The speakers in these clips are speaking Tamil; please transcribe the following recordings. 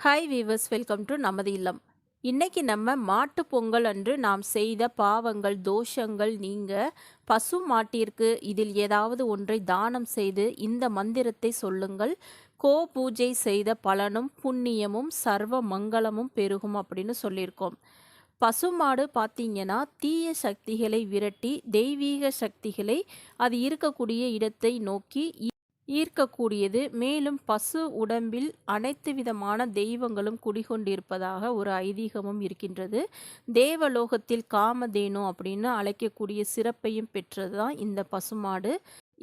ஹாய் வீவர்ஸ் வெல்கம் டு நமது இல்லம் இன்னைக்கு நம்ம மாட்டு பொங்கல் அன்று நாம் செய்த பாவங்கள் தோஷங்கள் நீங்க பசு மாட்டிற்கு இதில் ஏதாவது ஒன்றை தானம் செய்து இந்த மந்திரத்தை சொல்லுங்கள். கோ பூஜை செய்த பலனும் புண்ணியமும் சர்வ மங்களமும் பெருகும் அப்படின்னு சொல்லியிருக்கோம். பசுமாடு பார்த்தீங்கன்னா தீய சக்திகளை விரட்டி தெய்வீக சக்திகளை அது இருக்கக்கூடிய இடத்தை நோக்கி ஈர்க்கக்கூடியது. மேலும் பசு உடம்பில் அனைத்து விதமான தெய்வங்களும் குடிகொண்டிருப்பதாக ஒரு ஐதீகமும் இருக்கின்றது. தேவலோகத்தில் காமதேனு அப்படின்னு அழைக்கக்கூடிய சிறப்பையும் பெற்றது தான் இந்த பசுமாடு.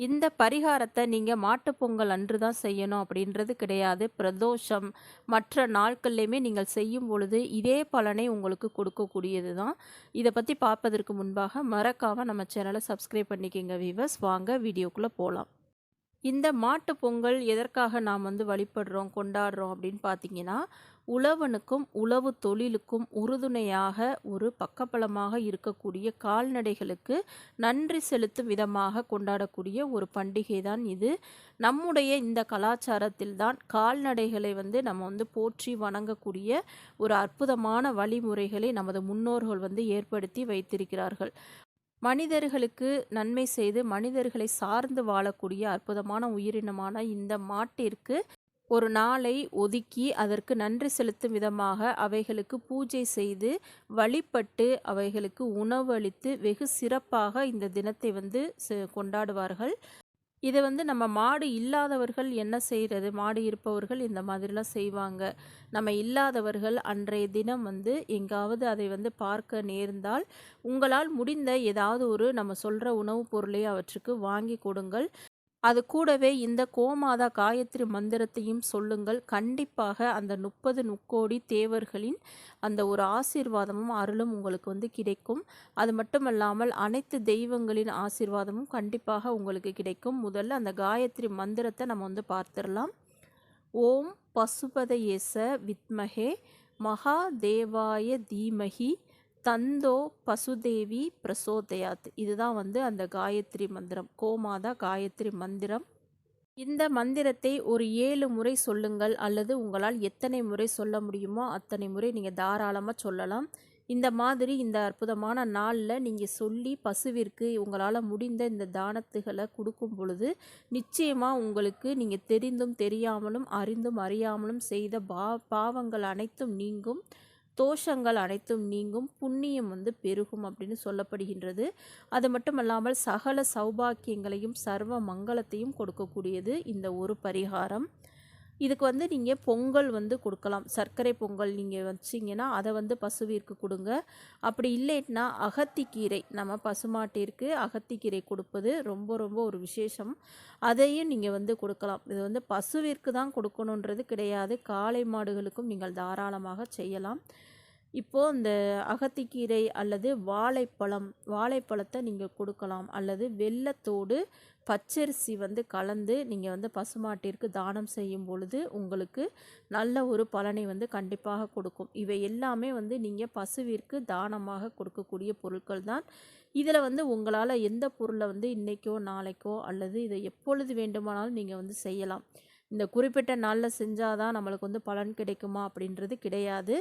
இந்த பரிகாரத்தை நீங்கள் மாட்டுப்பொங்கல் அன்று தான் செய்யணும் அப்படின்றது கிடையாது. பிரதோஷம் மற்ற நாட்கள்லையுமே நீங்கள் செய்யும் பொழுது இதே பலனை உங்களுக்கு கொடுக்கக்கூடியது தான். இதை பற்றி பார்ப்பதற்கு முன்பாக மறக்காமல் நம்ம சேனலை சப்ஸ்கிரைப் பண்ணிக்கோங்க வீவர்ஸ் வாங்க வீடியோக்குள்ளே போகலாம் இந்த மாட்டு பொங்கல் எதற்காக நாம் வந்து வழிபடுறோம் கொண்டாடுறோம் அப்படின்னு பார்த்தீங்கன்னா உழவனுக்கும் உழவு தொழிலுக்கும் உறுதுணையாக ஒரு பக்கபலமாக இருக்கக்கூடிய கால்நடைகளுக்கு நன்றி செலுத்தும் விதமாக கொண்டாடக்கூடிய ஒரு பண்டிகை தான் இது. நம்முடைய இந்த கலாச்சாரத்தில் தான் கால்நடைகளை வந்து நம்ம வந்து போற்றி வணங்கக்கூடிய ஒரு அற்புதமான வழிமுறைகளை நமது முன்னோர்கள் வந்து ஏற்படுத்தி வைத்திருக்கிறார்கள். மனிதர்களுக்கு நன்மை செய்து மனிதர்களை சார்ந்து வாழக்கூடிய அற்புதமான உயிரினமான இந்த மாட்டிற்கு ஒரு நாளை ஒதுக்கி அதற்கு நன்றி செலுத்தும் விதமாக அவைகளுக்கு பூஜை செய்து வழிபட்டு அவைகளுக்கு உணவு அளித்து வெகு சிறப்பாக இந்த தினத்தை வந்து கொண்டாடுவார்கள். இதை வந்து நம்ம மாடு இல்லாதவர்கள் என்ன செய்கிறது மாடு இருப்பவர்கள் இந்த மாதிரிலாம் செய்வாங்க. நம்ம இல்லாதவர்கள் அன்றைய தினம் வந்து எங்காவது அதை வந்து பார்க்க நேர்ந்தால் உங்களால் முடிந்த ஏதாவது ஒரு நம்ம சொல்கிற உணவுப் பொருளை அவற்றுக்கு வாங்கி கொடுங்கள். அது கூடவே இந்த கோமாதா காயத்ரி மந்திரத்தையும் சொல்லுங்கள். கண்டிப்பாக அந்த முப்பது முக்கோடி தேவர்களின் அந்த ஒரு ஆசீர்வாதமும் அருளும் உங்களுக்கு வந்து கிடைக்கும். அது மட்டுமல்லாமல் அனைத்து தெய்வங்களின் ஆசீர்வாதமும் கண்டிப்பாக உங்களுக்கு கிடைக்கும். முதல்ல அந்த காயத்ரி மந்திரத்தை நம்ம வந்து பார்த்துடலாம். ஓம் பசுபதயேச வித்மகே மகா தேவாய தீமகி தந்தோ பசுதேவி பிரசோதயாத். இதுதான் வந்து அந்த காயத்ரி மந்திரம். கோமாதா காயத்ரி மந்திரம். இந்த மந்திரத்தை ஒரு ஏழு முறை சொல்லுங்கள் அல்லது உங்களால் எத்தனை முறை சொல்ல முடியுமோ அத்தனை முறை நீங்கள் தாராளமாக சொல்லலாம். இந்த மாதிரி இந்த அற்புதமான நாளில் நீங்கள் சொல்லி பசுவிற்கு உங்களால் முடிந்த இந்த தானத்துகளை கொடுக்கும் பொழுது நிச்சயமாக உங்களுக்கு நீங்கள் தெரிந்தும் தெரியாமலும் அறிந்தும் அறியாமலும் செய்த பா பாவங்கள் அனைத்தும் நீங்கும். தோஷங்கள் அனைத்தும் நீங்கும் புண்ணியம் வந்து பெருகும் அப்படின்னு சொல்லப்படுகின்றது. அது மட்டுமல்லாமல் சகல சௌபாக்கியங்களையும் சர்வ மங்களத்தையும் கொடுக்கக்கூடியது இந்த ஒரு பரிகாரம். இதுக்கு வந்து நீங்கள் பொங்கல் வந்து கொடுக்கலாம். சர்க்கரை பொங்கல் நீங்கள் வச்சிங்கன்னா அதை வந்து பசுவிற்கு கொடுங்க. அப்படி இல்லைன்னா அகத்திக்கீரை நம்ம பசுமாட்டிற்கு அகத்திக்கீரை கொடுப்பது ரொம்ப ரொம்ப ஒரு விசேஷம். அதையும் நீங்கள் வந்து கொடுக்கலாம். இது வந்து பசுவிற்கு தான் கொடுக்கணுன்றது கிடையாது. காளை மாடுகளுக்கும் நீங்கள் தாராளமாக செய்யலாம். இப்போது இந்த அகத்திக்கீரை அல்லது வாழைப்பழம் வாழைப்பழத்தை நீங்கள் கொடுக்கலாம். அல்லது வெள்ளத்தோடு பச்சரிசி வந்து கலந்து நீங்கள் வந்து பசுமாட்டிற்கு தானம் செய்யும் பொழுது உங்களுக்கு நல்ல ஒரு பலனை வந்து கண்டிப்பாக கொடுக்கும். இவை எல்லாமே வந்து நீங்கள் பசுவிற்கு தானமாக கொடுக்கக்கூடிய பொருட்கள் தான். இதில் வந்து உங்களால் எந்த பொருளை வந்து இன்றைக்கோ நாளைக்கோ அல்லது இதை எப்பொழுது வேண்டுமானாலும் நீங்கள் வந்து செய்யலாம். இந்த குறிப்பிட்ட நாளில் செஞ்சால் தான் நம்மளுக்கு வந்து பலன் கிடைக்குமா அப்படின்றது கிடையாது.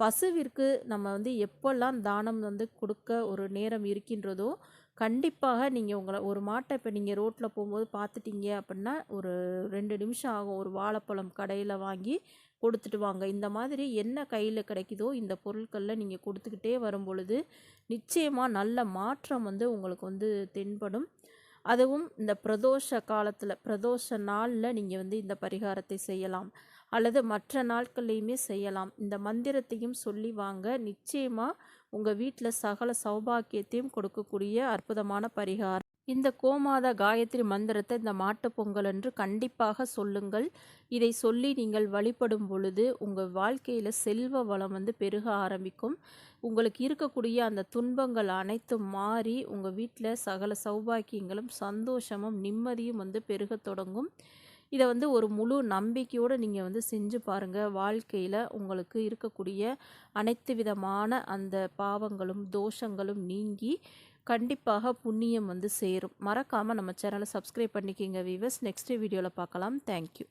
பசுவிற்கு நம்ம வந்து எப்போல்லாம் தானம் வந்து கொடுக்க ஒரு நேரம் இருக்கின்றதோ கண்டிப்பாக நீங்கள் உங்களை ஒரு மாட்டை இப்போ நீங்கள் ரோட்டில் போகும்போது பார்த்துட்டீங்க அப்படின்னா ஒரு ரெண்டு நிமிஷம் ஆகும் ஒரு வாழைப்பழம் கடையில் வாங்கி கொடுத்துட்டு வாங்க. இந்த மாதிரி என்ன கையில் கிடைக்குதோ இந்த பொருட்களில் நீங்கள் கொடுத்துக்கிட்டே வரும் பொழுது நிச்சயமாக நல்ல மாற்றம் வந்து உங்களுக்கு வந்து தென்படும். அதுவும் இந்த பிரதோஷ காலத்தில் பிரதோஷ நாளில் நீங்கள் வந்து இந்த பரிகாரத்தை செய்யலாம். அல்லது மற்ற நாட்கள்லையுமே செய்யலாம். இந்த மந்திரத்தையும் சொல்லி வாங்க. நிச்சயமாக உங்கள் வீட்டில் சகல சௌபாக்கியத்தையும் கொடுக்கக்கூடிய அற்புதமான பரிகாரம். இந்த கோமாத காயத்ரி மந்திரத்தை இந்த மாட்டு பொங்கல் என்று கண்டிப்பாக சொல்லுங்கள். இதை சொல்லி நீங்கள் வழிபடும் பொழுது உங்கள் வாழ்க்கையில் செல்வ வளம் வந்து பெருக ஆரம்பிக்கும். உங்களுக்கு இருக்கக்கூடிய அந்த துன்பங்கள் அனைத்தும் மாறி உங்கள் வீட்டில் சகல சௌபாக்கியங்களும் சந்தோஷமும் நிம்மதியும் வந்து பெருக தொடங்கும். இதை வந்து ஒரு முழு நம்பிக்கையோடு நீங்கள் வந்து செஞ்சு பாருங்கள் வாழ்க்கையில் உங்களுக்கு இருக்கக்கூடிய அனைத்து விதமான அந்த பாவங்களும் தோஷங்களும் நீங்கி கண்டிப்பாக புண்ணியம் வந்து சேரும். மறக்காமல் நம்ம சேனலை சப்ஸ்கிரைப் பண்ணிக்கிங்க வீவர்ஸ் நெக்ஸ்ட் வீடியோவில் பார்க்கலாம். தேங்க்யூ